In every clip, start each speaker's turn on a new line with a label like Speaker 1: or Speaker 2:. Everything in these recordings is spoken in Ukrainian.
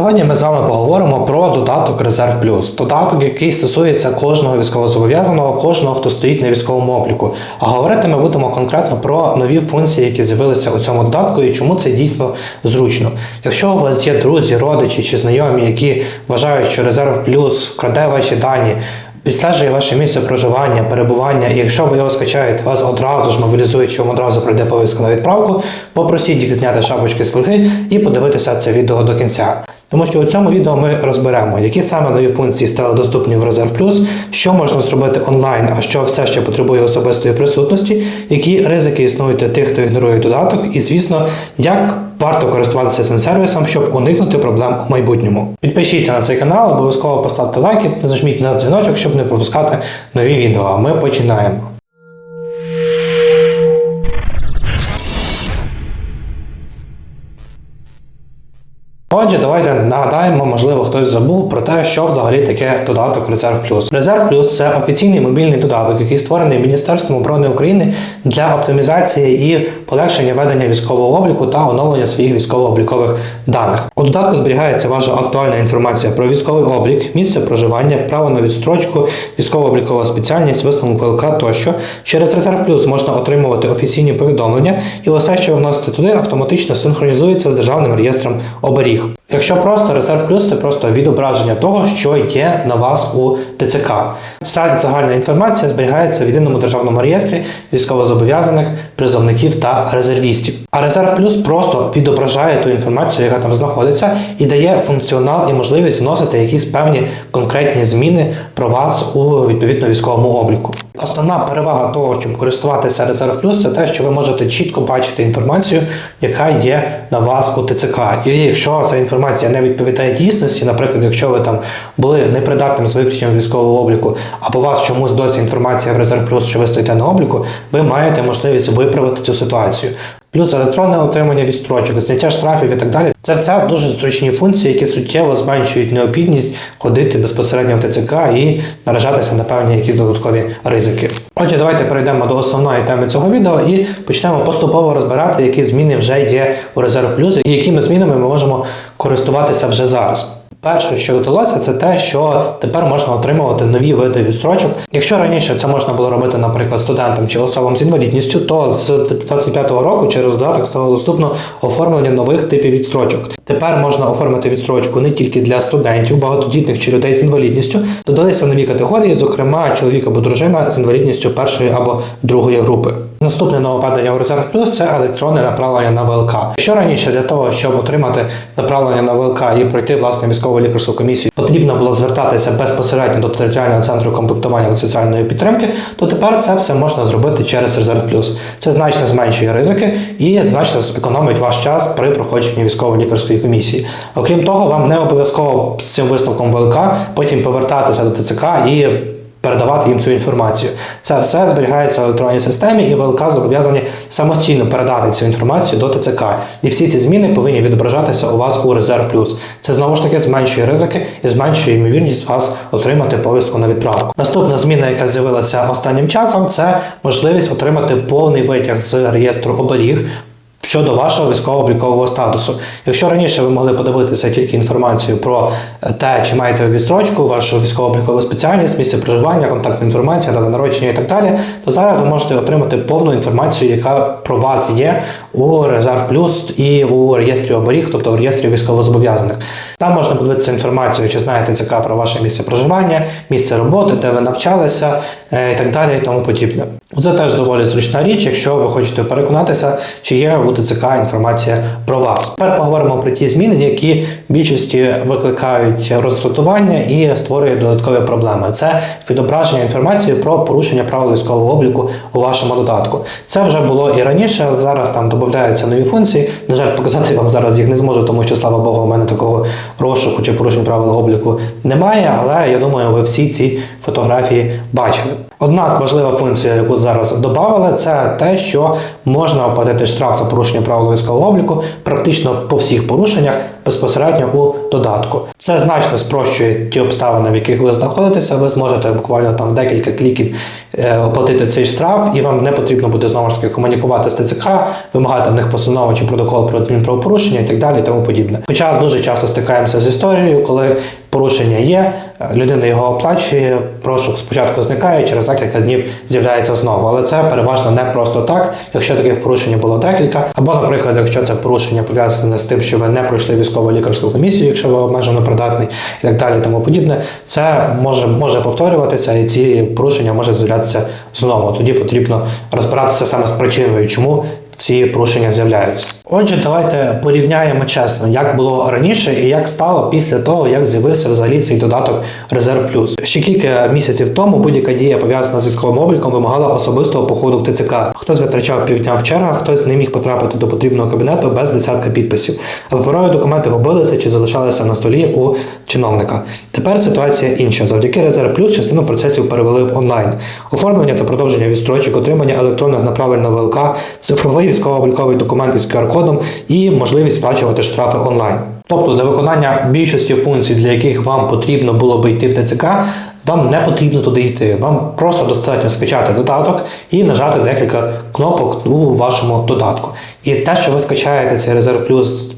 Speaker 1: Сьогодні ми з вами поговоримо про додаток Резерв Плюс. Додаток, який стосується кожного військовозобов'язаного, кожного, хто стоїть на військовому обліку. А говорити ми будемо конкретно про нові функції, які з'явилися у цьому додатку, і чому це дійсно зручно. Якщо у вас є друзі, родичі чи знайомі, які вважають, що Резерв Плюс вкраде ваші дані. Відстежує ваше місце проживання, перебування, і якщо ви його скачаєте, вас одразу ж мобілізують, що вам одразу прийде повістка на відправку, попросіть їх зняти шапочки з фольги і подивитися це відео до кінця. Тому що у цьому відео ми розберемо, які саме нові функції стали доступні в Резерв Плюс, що можна зробити онлайн, а що все ще потребує особистої присутності, які ризики існують для тих, хто ігнорує додаток, і звісно, як варто користуватися цим сервісом, щоб уникнути проблем у майбутньому. Підпишіться на цей канал, обов'язково поставте лайки, нажміть на дзвіночок, щоб не пропускати нові відео. А ми починаємо. Отже, давайте нагадаємо, можливо, хтось забув про те, що взагалі таке додаток Резерв Плюс. Резерв Плюс це офіційний мобільний додаток, який створений Міністерством оборони України для оптимізації і полегшення ведення військового обліку та оновлення своїх військово-облікових даних. У додатку зберігається ваша актуальна інформація про військовий облік, місце проживання, право на відстрочку, військово-облікова спеціальність, висновок ВЛК тощо. Через Резерв Плюс можна отримувати офіційні повідомлення, і усе, що ви вносите туди, автоматично синхронізується з державним реєстром оберіг. Якщо просто резерв плюс це просто відображення того, що є на вас у ТЦК. Вся загальна інформація зберігається в єдиному державному реєстрі військовозобов'язаних, призовників та резервістів. А резерв плюс просто відображає ту інформацію, яка там знаходиться, і дає функціонал і можливість вносити якісь певні конкретні зміни про вас у відповідно військовому обліку. Основна перевага того, щоб користуватися резерв плюс, це те, що ви можете чітко бачити інформацію, яка є на вас у ТЦК. І якщо ця інформація не відповідає дійсності, наприклад, якщо ви там були непридатним з виключенням військового обліку, або у вас чомусь досі інформація в резерв плюс, що ви стоїте на обліку, ви маєте можливість виправити цю ситуацію. Плюс електронне отримання відстрочок, зняття штрафів і так далі. Це все дуже зручні функції, які суттєво зменшують необхідність ходити безпосередньо в ТЦК і наражатися на певні якісь додаткові ризики. Отже, давайте перейдемо до основної теми цього відео і почнемо поступово розбирати, які зміни вже є у резерв плюс і якими змінами ми можемо користуватися вже зараз. Перше, що додалося, це те, що тепер можна отримувати нові види відстрочок. Якщо раніше це можна було робити, наприклад, студентам чи особам з інвалідністю, то з 25-го року через додаток стало доступно оформлення нових типів відстрочок. Тепер можна оформити відстрочку не тільки для студентів, багатодітних чи людей з інвалідністю. Додалися нові категорії, зокрема чоловік або дружина з інвалідністю першої або другої групи. Наступне нововведення у резерв плюс це електронне направлення на ВЛК. Що раніше для того, щоб отримати направлення на ВЛК і пройти власне військову лікарську комісію, потрібно було звертатися безпосередньо до територіального центру комплектування та соціальної підтримки, то тепер це все можна зробити через резерв плюс. Це значно зменшує ризики і значно економить ваш час при проходженні військової лікарської комісії. Окрім того, вам не обов'язково з цим висновком ВЛК потім повертатися до ТЦК і передавати їм цю інформацію. Це все зберігається в електронній системі, і ВЛК зобов'язані самостійно передати цю інформацію до ТЦК. І всі ці зміни повинні відображатися у вас у резерв плюс. Це знову ж таки зменшує ризики і зменшує ймовірність вас отримати повістку на відправку. Наступна зміна, яка з'явилася останнім часом, це можливість отримати повний витяг з реєстру оберіг. Щодо вашого військово-облікового статусу, якщо раніше ви могли подивитися тільки інформацію про те, чи маєте відстрочку, вашу військово-облікову спеціальність, місце проживання, контактна інформація, дата народження і так далі, то зараз ви можете отримати повну інформацію, яка про вас є у Резерв Плюс і у реєстрі оберіг, тобто в реєстрі військовозобов'язаних. Там можна подивитися інформацію, чи знаєте ЦК про ваше місце проживання, місце роботи, де ви навчалися е, і так далі, і тому подібне. Це теж доволі зручна річ, якщо ви хочете переконатися, чи є у ТЦК інформація про вас. Тепер поговоримо про ті зміни, які в більшості викликають роздратування і створюють додаткові проблеми. Це відображення інформації про порушення правил військового обліку у вашому додатку. Це вже було і раніше, але зараз там додаються нові функції. На жаль, показати вам зараз їх не зможу, тому що слава Богу, у мене такого розшуку чи порушень правил обліку немає. Але я думаю, ви всі ці фотографії бачили. Однак важлива функція, яку зараз додали, це те, що можна оплатити штраф за порушення правил військового обліку практично по всіх порушеннях безпосередньо у додатку. Це значно спрощує ті обставини, в яких ви знаходитеся. Ви зможете буквально там декілька кліків е, оплатити цей штраф, і вам не потрібно буде знову ж таки комунікувати з ТЦК, вимагати в них постанову чи протокол про адмінправопорушення і так далі, і тому подібне. Хоча дуже часто стикаємося з історією, коли порушення є, людина його оплачує, прошук спочатку зникає, через декілька днів з'являється знову. Але це переважно не просто так, якщо таких порушень було декілька, або, наприклад, якщо це порушення пов'язане з тим, що ви не пройшли військово лікарську комісію, якщо ви обмежено придатний і так далі, тому подібне, це може, може повторюватися, і ці порушення можуть з'являтися знову. Тоді потрібно розбиратися саме з причиною, чому ці порушення з'являються. Отже, давайте порівняємо чесно, як було раніше і як стало після того, як з'явився взагалі цей додаток Резерв Плюс. Ще кілька місяців тому будь-яка дія пов'язана з військовим обліком вимагала особистого походу в ТЦК. Хтось витрачав півдня в чергах, хтось не міг потрапити до потрібного кабінету без десятка підписів. А паперові документи губилися чи залишалися на столі у чиновника. Тепер ситуація інша. Завдяки Резерв Плюс частину процесів перевели в онлайн. Оформлення та продовження відстрочок, отримання електронних направлень на ВЛК, цифровий військово-обліковий документ із QR-кодом і можливість сплачувати штрафи онлайн. Тобто для виконання більшості функцій, для яких вам потрібно було би йти в ТЦК, вам не потрібно туди йти. Вам просто достатньо скачати додаток і нажати декілька кнопок у вашому додатку. І те, що ви скачаєте цей резерв плюс.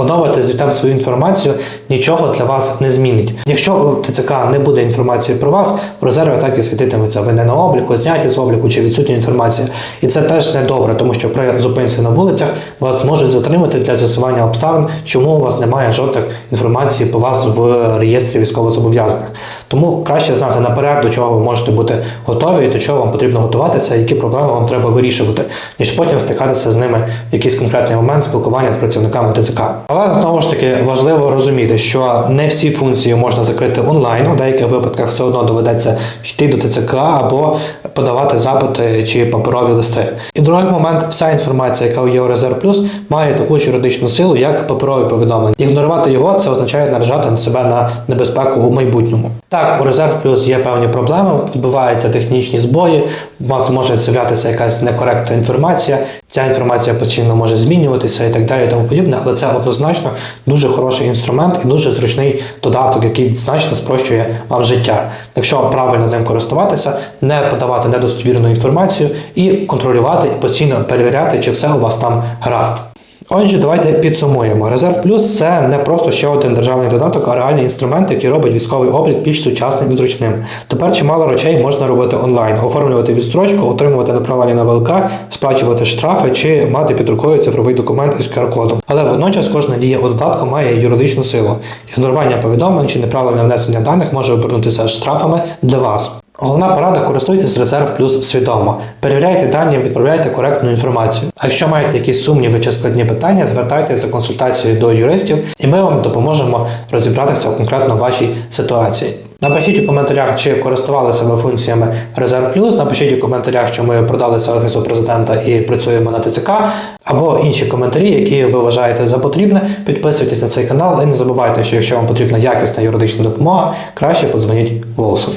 Speaker 1: Оновити звітам свою інформацію нічого для вас не змінить. Якщо у ТЦК не буде інформації про вас, в резерві так і світитиметься. Ви не на обліку, зняті з обліку чи відсутня інформація. І це теж не добре, тому що при зупинці на вулицях вас можуть затримати для з'ясування обставин, чому у вас немає жодних інформації по вас в реєстрі військовозобов'язаних. Тому краще знати наперед, до чого ви можете бути готові і до чого вам потрібно готуватися, які проблеми вам треба вирішувати, ніж потім стикатися з ними в якийсь конкретний момент спілкування з працівниками ТЦК. Але знову ж таки важливо розуміти, що не всі функції можна закрити онлайн. У деяких випадках все одно доведеться йти до ТЦК або подавати запити чи паперові листи. І другий момент, вся інформація, яка у Резерв Плюс, має таку ж юридичну силу, як паперові повідомлення. Ігнорувати його це означає наражати себе на небезпеку у майбутньому. Так, у Резерв Плюс є певні проблеми, відбуваються технічні збої, у вас може з'являтися якась некоректна інформація. Ця інформація постійно може змінюватися і так далі, і тому подібне, але це однозначно дуже хороший інструмент і дуже зручний додаток, який значно спрощує вам життя. Якщо правильно ним користуватися, не подавати недостовірну інформацію і контролювати і постійно перевіряти, чи все у вас там гаразд. Отже, давайте підсумуємо. Резерв Плюс це не просто ще один державний додаток, а реальний інструмент, який робить військовий облік більш сучасним і зручним. Тепер чимало речей можна робити онлайн: оформлювати відстрочку, отримувати направлення на ВЛК, сплачувати штрафи чи мати під рукою цифровий документ із QR-кодом. Але водночас кожна дія у додатку має юридичну силу. Ігнорування повідомлень чи неправильне внесення даних може обернутися штрафами для вас. Головна порада користуйтесь резерв плюс свідомо. Перевіряйте дані, відправляйте коректну інформацію. А якщо маєте якісь сумніви чи складні питання, звертайтеся за консультацією до юристів, і ми вам допоможемо розібратися в конкретно вашій ситуації. Напишіть у коментарях, чи користувалися ви функціями Резерв Плюс. Напишіть у коментарях, що ми продалися офісу президента і працюємо на ТЦК, або інші коментарі, які ви вважаєте за потрібне. Підписуйтесь на цей канал і не забувайте, що якщо вам потрібна якісна юридична допомога, краще подзвоніть голосу.